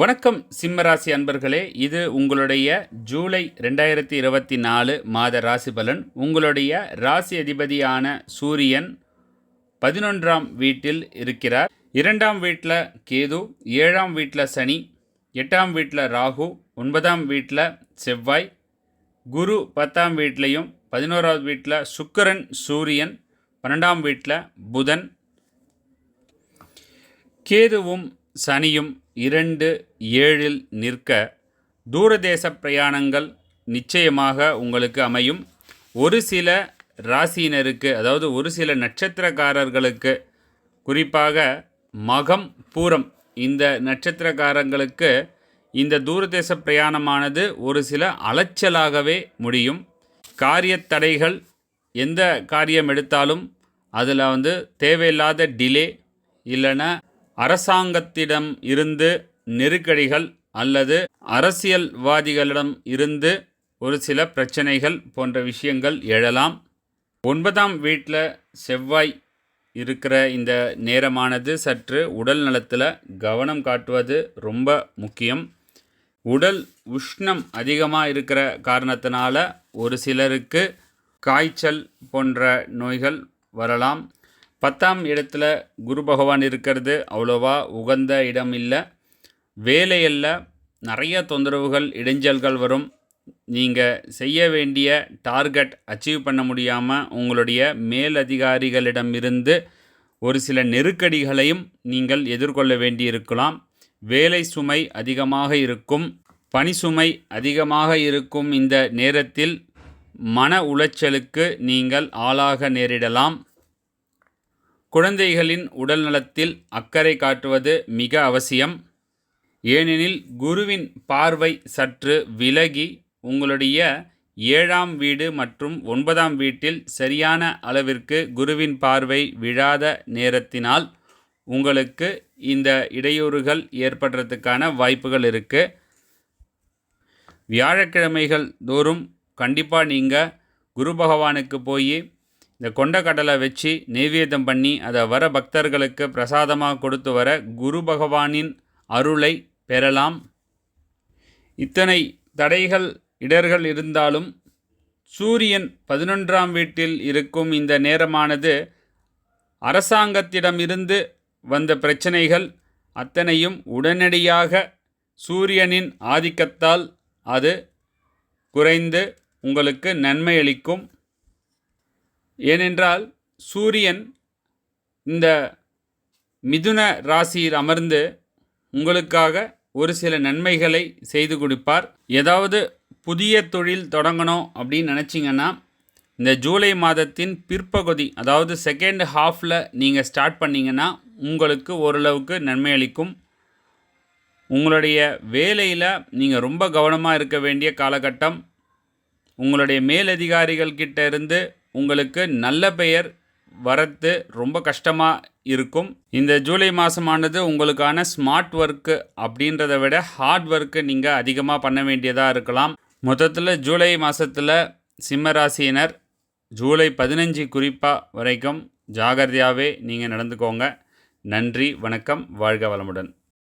வணக்கம் சிம்மராசி அன்பர்களே. இது உங்களுடைய ஜூலை ரெண்டாயிரத்தி இருபத்தி நாலு மாத ராசி பலன் உங்களுடைய ராசி அதிபதியான சூரியன் பதினொன்றாம் வீட்டில் இருக்கிறார். இரண்டாம் வீட்டில் கேது ஏழாம் வீட்டில் சனி எட்டாம் வீட்டில் ராகு ஒன்பதாம் வீட்டில் செவ்வாய் குரு பத்தாம் வீட்லேயும் பதினோராவது வீட்டில் சுக்கரன் சூரியன் பன்னெண்டாம் வீட்டில் புதன். கேதுவும் சனியும் இரண்டு ஏழில் நிற்க தூரதேச பிரயாணங்கள் நிச்சயமாக உங்களுக்கு அமையும். ஒரு சில ராசியினருக்கு அதாவது ஒரு சில நட்சத்திரக்காரர்களுக்கு குறிப்பாக மகம் பூரம் இந்த நட்சத்திரக்காரங்களுக்கு இந்த தூரதேச பிரயாணமானது ஒரு சில அலைச்சலாகவே முடியும். காரியத்தடைகள் எந்த காரியம் எடுத்தாலும் அதில் வந்து தேவையில்லாத டிலே இல்லைன்னா அரசாங்கத்திடம் இருந்து நெருக்கடிகள் அல்லது அரசியல்வாதிகளிடம் இருந்து ஒரு சில பிரச்சனைகள் போன்ற விஷயங்கள் எழலாம். ஒன்பதாம் வீட்டில் செவ்வாய் இருக்கிற இந்த நேரமானது சற்று உடல் நலத்தில் கவனம் காட்டுவது ரொம்ப முக்கியம். உடல் உஷ்ணம் அதிகமாக இருக்கிற காரணத்தினால ஒரு சிலருக்கு காய்ச்சல் போன்ற நோய்கள் வரலாம். பத்தாம் இடத்துல குரு பகவான் இருக்கிறது அவ்வளோவா உகந்த இடம் இல்லை வேலையில் நிறைய தொந்தரவுகள் இடைஞ்சல்கள் வரும். நீங்கள் செய்ய வேண்டிய டார்கெட் அச்சீவ் பண்ண முடியாமல் உங்களுடைய மேலதிகாரிகளிடமிருந்து ஒரு சில நெருக்கடிகளையும் நீங்கள் எதிர்கொள்ள வேண்டியிருக்கலாம். வேலை சுமை அதிகமாக இருக்கும். பணி சுமை அதிகமாக இருக்கும் இந்த நேரத்தில் மன உளைச்சலுக்கு நீங்கள் ஆளாக நேரிடலாம். குழந்தைகளின் உடல் நலத்தில் அக்கறை காட்டுவது மிக அவசியம். ஏனெனில் குருவின் பார்வை சற்று விலகி உங்களுடைய ஏழாம் வீடு மற்றும் ஒன்பதாம் வீட்டில் சரியான அளவிற்கு குருவின் பார்வை விழாத நேரத்தினால் உங்களுக்கு இந்த இடையூறுகள் ஏற்படுறதுக்கான வாய்ப்புகள் இருக்குது வியாழக்கிழமைகள் தோறும் கண்டிப்பாக நீங்கள் குரு பகவானுக்கு போய் இந்த கொண்டக்கடலை வச்சு நெய்வேதம் பண்ணி அதை வர பக்தர்களுக்கு பிரசாதமாக கொடுத்து வர குரு பகவானின் அருளை பெறலாம். இத்தனை தடைகள் இடர்கள் இருந்தாலும் சூரியன் பதினொன்றாம் வீட்டில் இருக்கும் இந்த நேரமானது அரசாங்கத்திடமிருந்து வந்த பிரச்சனைகள். அத்தனையும் உடனடியாக சூரியனின் ஆதிக்கத்தால் அது குறைந்து உங்களுக்கு நன்மை அளிக்கும். ஏனென்றால் சூரியன் இந்த மிதுன ராசியில் அமர்ந்து உங்களுக்காக ஒரு சில நன்மைகளை செய்து கொடுப்பார். ஏதாவது புதிய தொழில் தொடங்கணும் அப்படின்னு நினச்சிங்கன்னா இந்த ஜூலை மாதத்தின் பிற்பகுதி அதாவது செகண்ட் ஹாஃபில் நீங்கள் ஸ்டார்ட் பண்ணிங்கன்னா உங்களுக்கு ஓரளவுக்கு நன்மை அளிக்கும். உங்களுடைய வேலையில் நீங்கள் ரொம்ப கவனமாக இருக்க வேண்டிய காலகட்டம். உங்களுடைய மேலதிகாரிகள் கிட்ட இருந்து உங்களுக்கு நல்ல பெயர் வரத்து ரொம்ப கஷ்டமாக இருக்கும். இந்த ஜூலை மாதமானது உங்களுக்கான ஸ்மார்ட் ஒர்க்கு அப்படின்றத விட ஹார்ட் ஒர்க்கு நீங்கள் அதிகமாக பண்ண வேண்டியதாக இருக்கலாம். மொத்தத்தில் ஜூலை மாதத்தில் சிம்மராசியினர் ஜூலை பதினஞ்சு குறிப்பாக வரைக்கும் ஜாகிரதையாகவே நீங்கள் நடந்துக்கோங்க. நன்றி வணக்கம் வாழ்க வளமுடன்.